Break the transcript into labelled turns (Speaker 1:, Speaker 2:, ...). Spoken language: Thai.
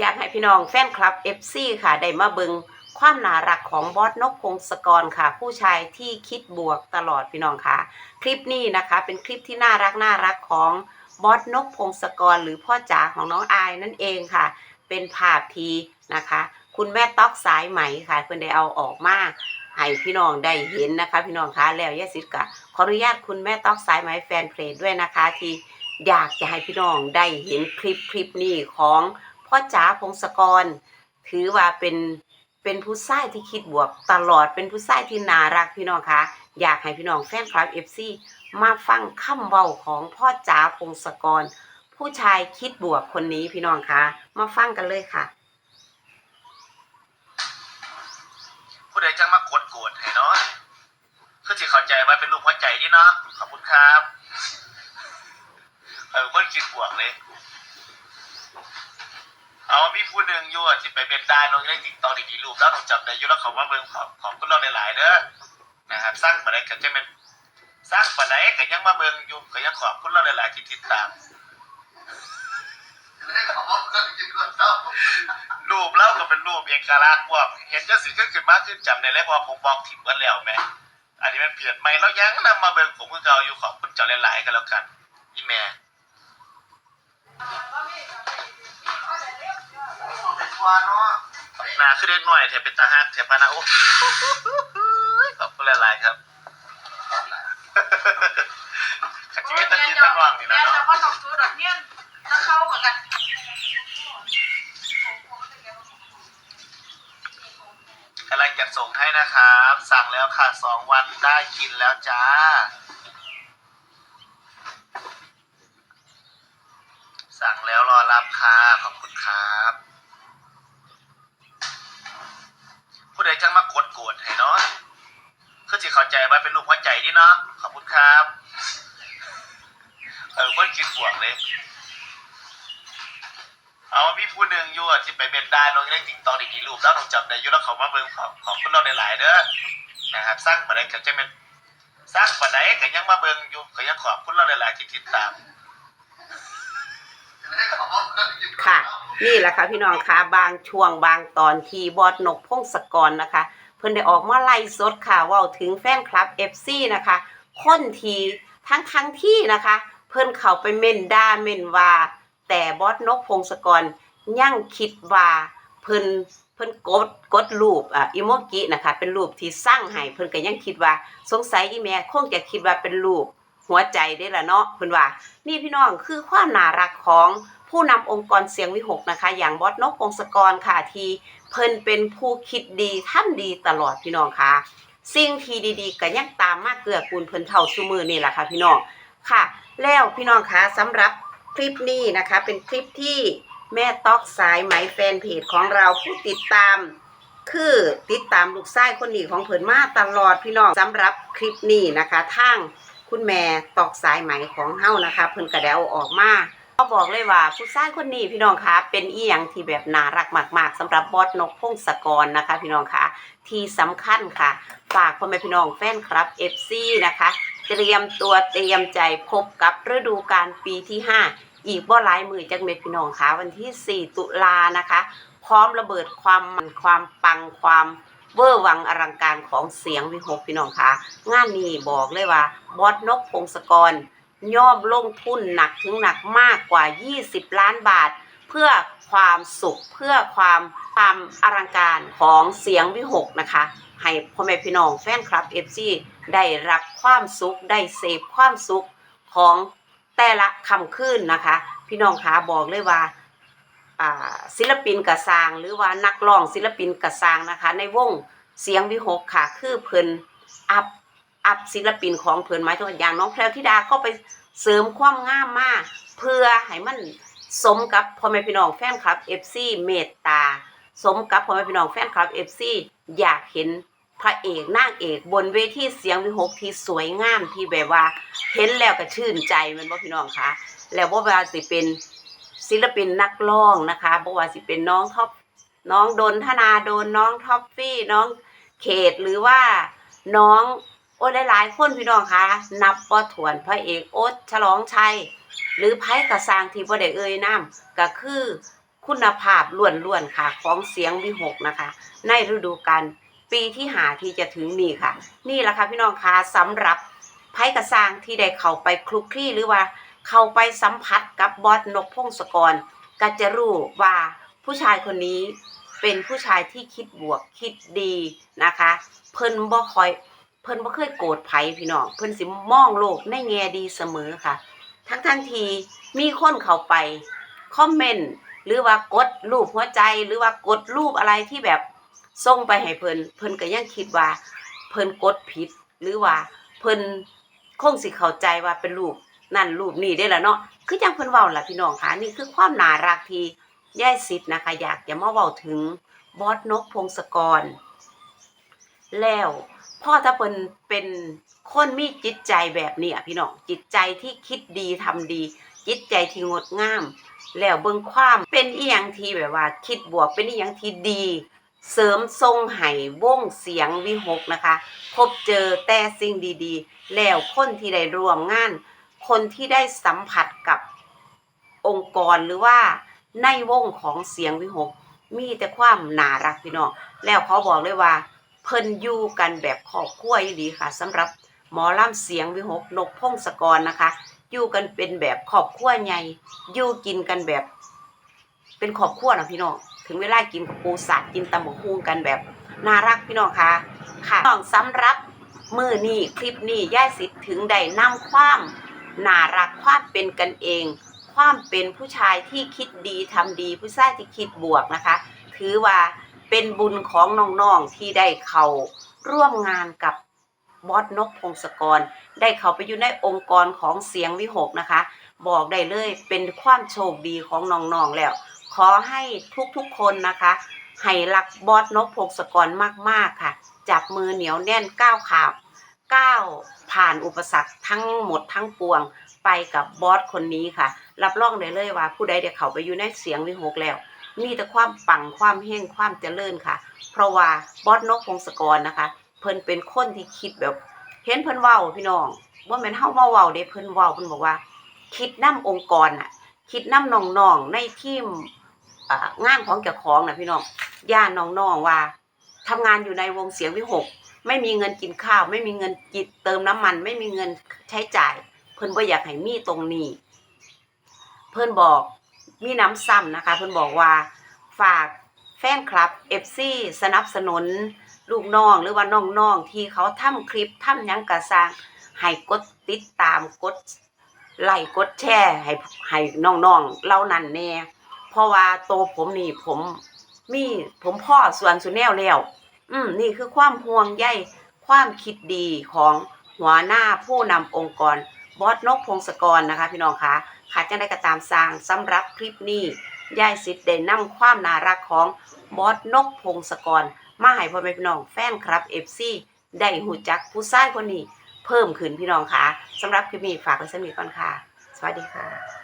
Speaker 1: อยากให้พี่น้องแฟนคลับ FC ค่ะ ได้มาเบิงความน่ารักของบอสนกพงศกรค่ะ ผู้ชายที่คิดบวกตลอดพี่น้องค่ะ คลิปนี้นะคะ เป็นคลิปที่น่ารักน่ารักของบอสนกพงศกรหรือพ่อจ๋าของน้องอายนั่นเองค่ะ เป็นภาพทีนะคะ คุณแม่ต๊อกสายไหมค่ะเพิ่อนได้เอาออกมาให้พี่น้องได้เห็นนะคะ พี่น้องคะแล้วยาสิทธิ์กะขออนุญาตคุณแม่ต๊อกสายไหมแฟนเพลงด้วยนะคะ ที่อยากจะให้พี่น้องได้เห็นคลิปคลิปนี้ของ พ่อจ๋าพงศกร ถือว่าเป็นเป็นผู้ชายที่คิดบวกตลอดเป็นผู้ชายที่น่ารักพี่น้องคะอยากให้พี่น้องแฟนคลับเอฟซีมาฟังคำเว้าของพ่อจ๋าพงศกร ผู้ชายคิดบวกคนนี้พี่น้องคะมาฟังกันเลยค่ะ
Speaker 2: ผู้ใดจังมากดโกรธให้เนาะคือที่เข้าใจว่าเป็นลูกหัวใจนี่เนาะขอบคุณครับเออคนคิดบวกเลย เอามีผู้หนึ่งอยู่อะที่ไปเป็นได้ลงในติ๊กต็อกดีๆรูปแล้วลงจำได้อยู่แล้วเขาว่าเบิ่งขอบขอบคุณเราหลายๆเด้อนะครับสร้างปานใดก็จะเป็นสร้างปานใดก็ยังมาเบิ่งอยู่ก็ยังขอบคุณเราหลายๆที่ติดตามรูปเล่าก็เป็นรูปเอกลักษณ์ว่าเห็นจะสิขึ้นขึ้นมากขึ้นจำในเลยเพราะว่าผมบอกถิ่มกันแล้วแม่อันนี้มันเปลี่ยนใหม่แล้วยังนำมาเบิ่งผมก็เอาอยู่ขอบคุณเจ้าหลายๆกันแล้วกันอีแม่ หนาขึ้นเล็กหน่อยเทเป็นตาหักเทพานะโอ้ขอบคุณหลายๆครับขัดชีวิตตันยินตันว่างนี่นะ
Speaker 3: แม่
Speaker 2: เนาะ
Speaker 3: จะว่าต้องซื้อดอกเนี่ยจะเข้าเหมือนกัน
Speaker 2: กำลังจัดส่งให้นะครับ สั่งแล้วค่ะสองวันได้กินแล้วจ้าสั่งแล้วรอรับค่ะ ขอบคุณครับ ผู้ใดจังมากดโกรธให้เนาะคือที่เข้าใจว่าเป็นลูกหัวใจนี่เนาะขอบคุณครับเออคนคิดบวกเลย เอามีผู้หนึ่งอยู่อะที่ไปเป็นได้ลงในติ๊กต็อกดีๆรูปแล้วลงจำได้อยู่แล้วเขามาเบิ่งขอบขอบคุณเราหลายๆเด้อนะครับสร้างปานใดก็จะเป็นสร้างปานใดก็ยังมาเบิ่งอยู่ก็ยังขอบคุณเราหลายๆที่ติดตาม
Speaker 1: ค่ะ นี่แหละค่ะพี่น้องคะบางช่วงบางตอนที่บอดนกพงศกรนะคะ เพิ่นได้ออกมาไล่สดค่ะว่าถึงแฟนคลับ FC นะคะคนทีทั้งทั้งที่นะคะ เพิ่นเข้าไปเม่นด่าเม่นว่า แต่บอสนกพงศกรยั่งคิดว่าเพิ่นเพิ่นกดกดรูปอะอีโมกินะคะ เป็นรูปที่สร้างให้เพิ่นก็ยังคิดว่าสงสัยอีแม่คงจะคิดว่าเป็นรูป หัวใจได้ละเนาะเพิ่นว่า นี่พี่น้องคือความน่ารักของผู้นำองค์กรเสียงวิหกนะคะ อย่างบอสนกพงศกรค่ะที่เพิ่นเป็นผู้คิดดีทำดีตลอดพี่น้องค่ะสิ่งที่ดีๆก็ยังตามมาเกื้อกูลเพิ่นเท่าซุมือนี่แหละค่ะพี่น้องค่ะ แล้วพี่น้องคะสำหรับคลิปนี้นะคะ เป็นคลิปที่แม่ต๊อกสายไหมแฟนเพจของเราผู้ติดตาม คือติดตามลูกชายคนนี้ของเพิ่นมาตลอดพี่น้องสำหรับคลิปนี้นะคะทาง คุณแม่ตอกสายไหมของเฮานะคะ เพิ่นกระเดเอาออกมาก็บอกเลยว่าผู้ชายคนนี้พี่น้องคะเป็นอีหยังที่แบบน่ารักมากๆสำหรับบอสนกพงศกรนะคะ พี่น้องคะที่สำคัญค่ะฝากพ่อแม่พี่น้องแฟนคลับ FC นะคะ เตรียมตัวเตรียมใจพบกับฤดูกาลปีที่ 5 อีกบ่หลายมือจากเม็ดพี่น้องคะวันที่ 4 ตุลานะคะ พร้อมระเบิดความมันความปังความ เวอร์วังอลังการของเสียงวิหกพี่น้องคะงานนี้บอกเลยว่าบอสนกพงศกรย่อมลงทุนหนักถึงหนักมากกว่า 20 ล้านบาท เพื่อความสุขเพื่อความความอลังการของเสียงวิหกนะคะ ให้พ่อแม่พี่น้องแฟนคลับ FC ได้รับความสุขได้เสพความสุขของแต่ละคำคืนนะคะ พี่น้องคะบอกเลยว่า ศิลปินกระซาง หรือว่านักร้องศิลปินกระซางนะคะ ในวงเสียงวิหกค่ะ คือเพิ่นอัพอัพศิลปินของเพิ่นหมายถึงอย่างน้องแพรวธิดาก็ไปเสริมความงามมาเพื่อให้มันสมกับพ่อแม่พี่น้องแฟนคลับ FC เมตตา สมกับพ่อแม่พี่น้องแฟนคลับ FC อยากเห็นพระเอกนางเอกบนเวทีเสียงวิหกที่สวยงามที่แบบว่า เห็นแล้วก็ชื่นใจมันบ่พี่น้องคะแล้วว่าสิเป็น ศิลปินนักร้องนะคะบ่ว่าสิเป็นน้องท็อปน้องดนธนาโดนน้องท็อปฟี่น้องเขตหรือว่าน้องโอ้หลายๆคนพี่น้องคะนับบ่ถ้วนพระเอกโอ๊ตฉลองชัย หรือไพ่กระซางที่บ่ได้เอ่ยนามก็คือคคุณภาพล้วนๆค่ะ ของเสียงวิหกนะคะ ในฤดูกาลปีที่หาที่จะถึงนี่ค่ะ นี่แหละค่ะพี่น้องคะสำหรับไพ่กระซางที่ได้เข้าไปคลุกคลี่หรือว่า เข้าไปสัมผัสกับบอสนกพงศกรก็จะรู้ว่าผู้ชายคนนี้เป็นผู้ชายที่คิดบวกคิดดีนะคะ เพิ่นบ่คอย เพิ่นบ่เคยโกรธไผพี่น้องเพิ่นสิมองโลกในแง่ดีเสมอค่ะ ทั้งทั้งทีมีคนเข้าไปคอมเมนต์หรือว่ากดรูปหัวใจหรือว่ากดรูปอะไรที่แบบส่งไปให้เพิ่นเพิ่นก็ยังคิดว่า เพิ่นกดผิดหรือว่าเพิ่นคงสิเข้าใจว่าเป็นรูป นั่นรูปนี้ได้แล้วเนาะคือจังเพิ่นเว้าล่ะพี่น้องค่ะนี่คือความน่ารักที่ยายสิทธิ์นะคะ อยากจะมาเว้าถึงบอสนกพงศกร แล้วพ่อถ้าเพิ่นเป็นคนมีจิตใจแบบนี้อะพี่น้องจิตใจที่คิดดีทำดี จิตใจที่งดงาม แล้วเบิ่งความเป็นอีหยังที่แบบว่า คิดบวกเป็นอีหยังที่ดี เสริมทรงให้วงเสียงวิหกนะคะ พบเจอแต่สิ่งดีๆ แล้วคนที่ได้ร่วมงาน คนที่ได้สัมผัสกับองค์กรหรือว่าในวงของเสียงวิหก มีแต่ความน่ารักพี่น้องแล้วเขาบอกเลยว่า เพิ่นอยู่กันแบบครอบครัวอีค่ะสำหรับหมอลำเสียงวิหกนกพงศกรนะคะ อยู่กันเป็นแบบครอบครัวใหญ่อยู่กินกันแบบ เป็นครอบครัวนะพี่น้องถึงเวลากินกับปูสัตว์กินตำบักหุ่งกันแบบน่ารักพี่น้องค่ะค่ะน้องสำหรับมือนี้คลิปนี้ย่าสิทธิ์ถึงได้นำความ น่ารักความเป็นกันเอง ความเป็นผู้ชายที่คิดดีทำดี ผู้ชายที่คิดบวกนะคะ ถือว่าเป็นบุญของน้องๆที่ได้เข้าร่วมงานกับบอสนกพงศกร ได้เข้าไปอยู่ในองค์กรของเสียงวิหกนะคะ บอกได้เลยเป็นความโชคดีของน้องๆแล้ว ขอให้ทุกๆคนนะคะให้รักบอสนกพงศกรมากๆค่ะ จับมือเหนียวแน่นก้าวขาบ ก้าวผ่านอุปสรรคทั้งหมดทั้งปวงไปกับบอสคนนี้ค่ะ รับรองได้เลยว่า ผู้ใดได้เขาไปอยู่ในเสียงวิหกแล้ว มีแต่ความปังความเฮงความเจริญค่ะ เพราะว่าบอสนกพงศกรนะคะ เพิ่นเป็นคนที่คิดแบบ เห็นเพิ่นเว้าพี่น้องว่าแม่นเฮามาเว้าเด้เพิ่นเว้าเพิ่นบอกว่า คิดนํองค์กรน่ะ คิดนํน้องๆในทีมอ่งานของเจ้าของน่ะพี่น้องย่านน้องๆว่าทำงานอยู่ในวงเสียงวิหก ไม่มีเงินกินข้าว ไม่มีเงินกินเติมน้ำมัน ไม่มีเงินใช้จ่าย เพิ่นบ่อยากให้มีตรงนี้ เพิ่นบอกมีน้ำซ้ำนะคะ เพิ่นบอกว่าฝากแฟนคลับ FC สนับสนุนลูกน้องหรือว่าน้องๆที่เขาทำคลิปทำหยังกระสร้างให้กดติดตามกดไลค์กดแชร์ให้ให้น้องๆเล่านั่นแน่เพราะว่าโตผมนี่ผมมีผมพ่อส่วนสุดแนวแล้ว อืมนี่คือความห่วงใยความคิดดีของหัวหน้าผู้นำองค์กรบอสนกพงศกรนะคะ พี่น้องคะขาดจังได้กระตามสร้างสำหรับคลิปนี้ยายสิทธิ์ได้นำความน่ารักของบอสนกพงศกร มาให้พ่อแม่พี่น้องแฟนครับเอฟซีได้หูจักผู้ชายคนนี้ เพิ่มขึ้นพี่น้องคะสำหรับคลิปนี้ฝากไว้สมีก่อนค่ะ สวัสดีค่ะ